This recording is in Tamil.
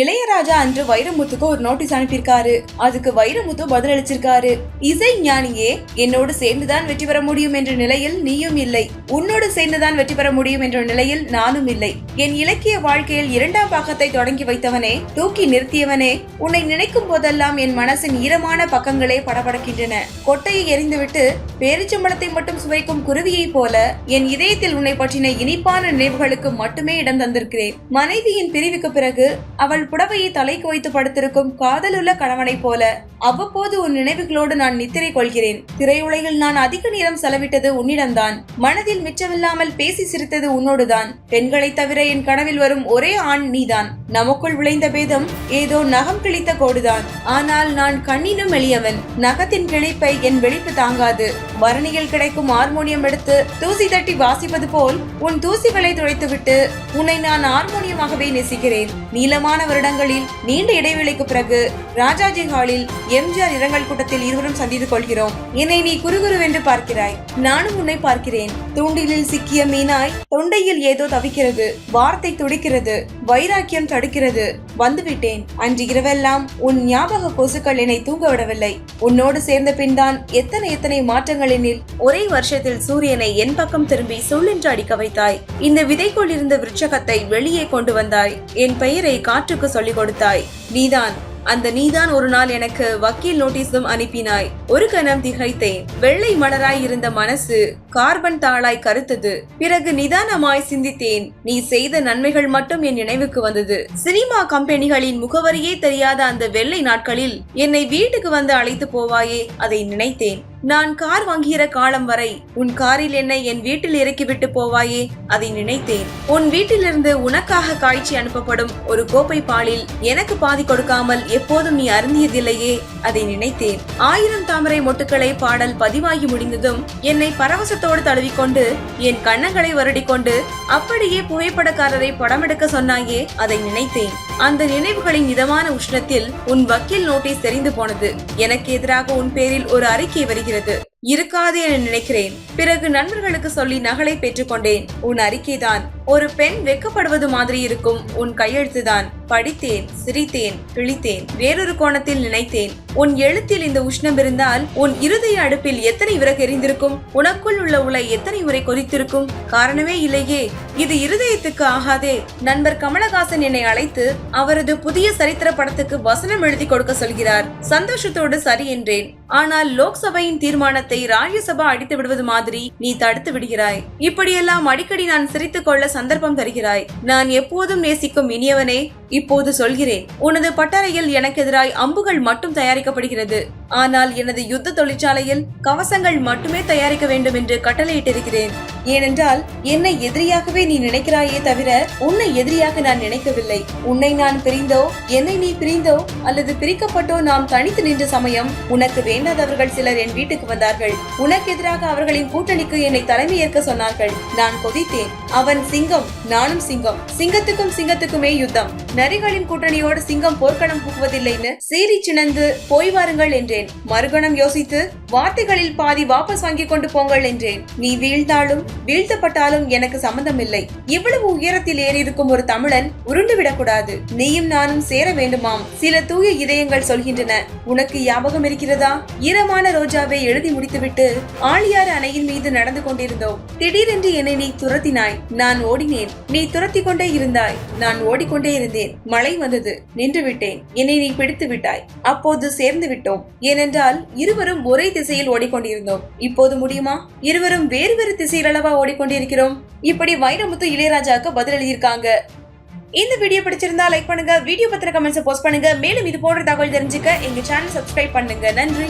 இளையராஜா அன்று வைரமுத்துக்கு ஒரு நோட்டீஸ் அனுப்பியிருக்காரு. அதுக்கு வைரமுத்து பதிலளிச்சிருக்காரு. இசை ஞானியே என்னோடு சேர்ந்துதான் வெற்றி பெற முடியும் என்ற நிலையில் நீயும் இல்லை. உன்னோடு சேர்ந்துதான் வெற்றி பெற முடியும் என்ற நிலையில் நானும் இல்லை. என் இலக்கிய வாழ்க்கையில் இரண்டாம் பாகத்தை தொடங்கி வைத்தவனே தூக்கி நிறுத்தியவனே உன்னை நினைக்கும் போதெல்லாம் என் மனசின் ஈரமான பக்கங்களே படபடக்கின்றன. கொட்டையை எறிந்துவிட்டு பேரிச்சம்பளத்தை மட்டும் சுவைக்கும் குருவியைப் போல என் இதயத்தில் உன்னை பற்றின இனிப்பான நினைவுகளுக்கு மட்டுமே இடம் தந்திருக்கிறேன். மனைவியின் பிரிவுக்கு பிறகு அவள் புடவையை தலைக்கு வைத்து படுத்திருக்கும் காதலுள்ள கணவனைப் போல அவ்வப்போது உன் நினைவுகளோடு நான் நித்திரை கொள்கிறேன். திரையுலகில் நான் அதிக நேரம் செலவிட்டது உன்னிடம்தான். மனதில் மிச்சமில்லாமல் பேசி சிரித்தது உன்னோடுதான். பெண்களைத் தவிர என் கனவில் வரும் ஒரே ஆண் நீதான். நமக்குள் விளைந்த பேதம் ஏதோ நகம் கிழித்த கோடுதான். ஆனால் நான் கண்ணினும் எளியவன். நகத்தின் கிழிப்பை என் வெளிப்பு தாங்காது. பரணியில் கிடைக்கும் ஹார்மோனியம் எடுத்து தூசி தட்டி வாசிப்பது போல் உன் தூசிகளை துடைத்துவிட்டு உன்னை நான் ஹார்மோனியமாகவே நேசிக்கிறேன். நீளமான வருடங்களில் நீண்ட இடைவெளிக்கு பிறகு ராஜாஜி ஹாலில் எம்ஜிஆர் இரங்கல் கூட்டத்தில் இருவரும் சந்தித்துக் கொள்கிறோம். என்னை நீ குறுகுருவென்று பார்க்கிறாய். நானும் உன்னை பார்க்கிறேன். தூண்டிலில் சிக்கிய மீனாய் தொண்டையில் ஏதோ தவிக்கிறது. வார்த்தை துடிக்கிறது. வைராக்கியம் தடுக்கிறது வந்துவிட்டேன். அன்று இரவெல்லாம் உன் ஞாபக கொசுக்கள் என்னை தூங்க விடவில்லை. உன்னோடு சேர்ந்த பின்தான் எத்தனை எத்தனை மாற்றங்களினில் ஒரே வருஷத்தில் சூரியனை என் பக்கம் திரும்பி சுள்ளென்று அடிக்க வைத்தாய். இந்த விதைக்குள் இருந்த விருட்சகத்தை வெளியே கொண்டு வந்தாய். என் பெயரை காற்றுக்கு சொல்லிக் கொடுத்தாய். நீதான் அந்த நீதான் ஒரு நாள் எனக்கு வக்கீல் நோட்டீஸும் அனுப்பினாய். ஒரு கணம் திகைத்தேன். வெள்ளை மலராய் இருந்த மனசு கார்பன் தாளாய் கருத்தது. பிறகு நிதானமாய் சிந்தித்தேன். நீ செய்த நன்மைகள் மட்டும் என் நினைவுக்கு வந்தது. சினிமா கம்பெனிகளின் முகவரியே தெரியாத அந்த வெள்ளை நாட்களில் என்னை வீட்டுக்கு வந்து அழைத்து போவாயே அதை நினைத்தேன். நான் கார் வாங்குகிற காலம் வரை உன் காரில் என்னை என் வீட்டில் இறக்கிவிட்டு போவாயே அதை நினைத்தேன். உன் வீட்டிலிருந்து உனக்காக காய்ச்சி அனுப்பப்படும் ஒரு கோப்பை பாலில் எனக்கு பாதி கொடுக்காமல் எப்போதும் நீ அருந்தியதில்லையே அதை நினைத்தேன். ஆயிரம் தாமரை மொட்டுக்களை பாடல் பதிவாகி முடிந்ததும் என்னை பரவசத்தோடு தழுவிக்கொண்டு என் கண்ணங்களை வருடிக்கொண்டு அப்படியே புகைப்படக்காரரை படமெடுக்க சொன்னாயே அதை நினைத்தேன். அந்த நினைவுகளின் மிதமான உஷ்ணத்தில் உன் வக்கீல் நோட்டீஸ் தெரிந்து போனது. எனக்கு எதிராக உன் பேரில் ஒரு அறிக்கை வருகிறது. இருக்காது என நினைக்கிறேன். பிறகு நண்பர்களுக்கு சொல்லி நகலை பெற்றுக்கொண்டேன். உன் அறிக்கைதான். ஒரு பெண் வெக்கப்படுவது மாதிரி இருக்கும். உன் கையெழுத்துதான். படித்தேன் சிரித்தேன் கிழித்தேன் வேறொரு கோணத்தில் நினைத்தேன். உன் எழுத்தில் இந்த உஷ்ணம் இருந்தால் உன் இருதய அடுப்பில் எத்தனை விறகு எரிந்திருக்கும்? உனக்குள் உள்ள உலை எத்தனை உரை கொதித்திருக்கும்? காரணமே இல்லையே. இது இருதயத்துக்கு ஆகாதே. நண்பர் கமலஹாசன் என்னை அழைத்து அவரது புதிய சரித்திர படத்துக்கு வசனம் எழுதி கொடுக்க சொல்கிறார். சந்தோஷத்தோடு சரி என்றேன். ஆனால் லோக்சபையின் தீர்மானத்தை ராஜ்யசபா அடித்து விடுவது மாதிரி நீ தடுத்து விடுகிறாய். இப்படியெல்லாம் அடிக்கடி நான் சிரித்துக் கொள்ள சந்தர்ப்பம் தருகிறாய். நான் எப்போதும் நேசிக்கும் இனியவனே இப்போது சொல்கிறேன் உனது பட்டறையில் எனக்கு எதிராய் அம்புகள் மட்டும் தயாரிக்கப்படுகிறது. ஆனால் எனது யுத்த தொழிற்சாலையில் கவசங்கள் மட்டுமே தயாரிக்க வேண்டும் என்று கட்டளையிட்டிருக்கிறேன். ஏனென்றால் என்னை எதிரியாகவே நீ நினைக்கிறாயே தவிர உன்னை எதிரியாக நான் நினைக்கவில்லை. உன்னை நான் பிரிந்தோ என்னை நீ பிரிந்தோ அல்லது பிரிக்கப்பட்டோ நாம் தனித்து நின்ற சமயம் உனக்கு வேண்டாதவர்கள் சிலர் என் வீட்டுக்கு வந்தார்கள். உனக்கு எதிராக அவர்களின் கூட்டணிக்கு என்னை தலைமை ஏற்க சொன்னார்கள். நான் கொதித்தேன். அவன் சிங்கம் நானும் சிங்கம். சிங்கத்துக்கும் சிங்கத்துக்குமே யுத்தம். நரிகளின் கூட்டணியோடு சிங்கம் போர்க்களம் புகுவதில்லைன்னு சீறி சிணந்து போய் வாருங்கள் என்றேன். மறுகணம் யோசித்து வார்த்தைகளில் பாதி வாபஸ் வாங்கி கொண்டு போங்கள் என்றேன். நீ வீழ்ந்தாலும் வீழ்த்தப்பட்டாலும் எனக்கு சம்பந்தம் இல்லை இவ்வளவு உயரத்தில் ஏறி இருக்கும் ஒரு தமிழன் உருண்டு விடக்கூடாது நீயும் நானும் சேர வேண்டுமாம். சில தூய இதயங்கள் சொல்கின்றன. உனக்கு ஞாபகம் இருக்கிறதா? ஈரமான ரோஜாவை எழுதி முடித்துவிட்டு ஆழியாறு அணையின் மீது நடந்து கொண்டிருந்தோம். திடீரென்று என்னை நீ துரத்தினாய். நான் ஓடினேன். நீ துரத்தி கொண்டே இருந்தாய். நான் ஓடிக்கொண்டே இருந்தேன். மழை வந்தது. நின்று விட்டேன் என்னை நீ பிடித்து விட்டாய். அப்போது சேர்ந்து விட்டோம். ஏனென்றால் இருவரும் ஒரே திசையில் ஓடிக்கொண்டிருந்தோம். இப்போது முடியுமா? இருவரும் வேறு வேறு திசையில் அளவா ஓடிக்கொண்டிருக்கிறோம். இப்படி வைரமுத்து இளையராஜாவுக்கு பதில் எழுதியிருக்காங்க. இந்த வீடியோ பிடிச்சிருந்தா லைக் பண்ணுங்க வீடியோ பத்திர கமெண்ட்ஸ் போஸ்ட் பண்ணுங்க. மேலும் இது போன்ற தகவல் தெரிஞ்சுக்க எங்க சேனல் சப்ஸ்கிரைப் பண்ணுங்க. நன்றி.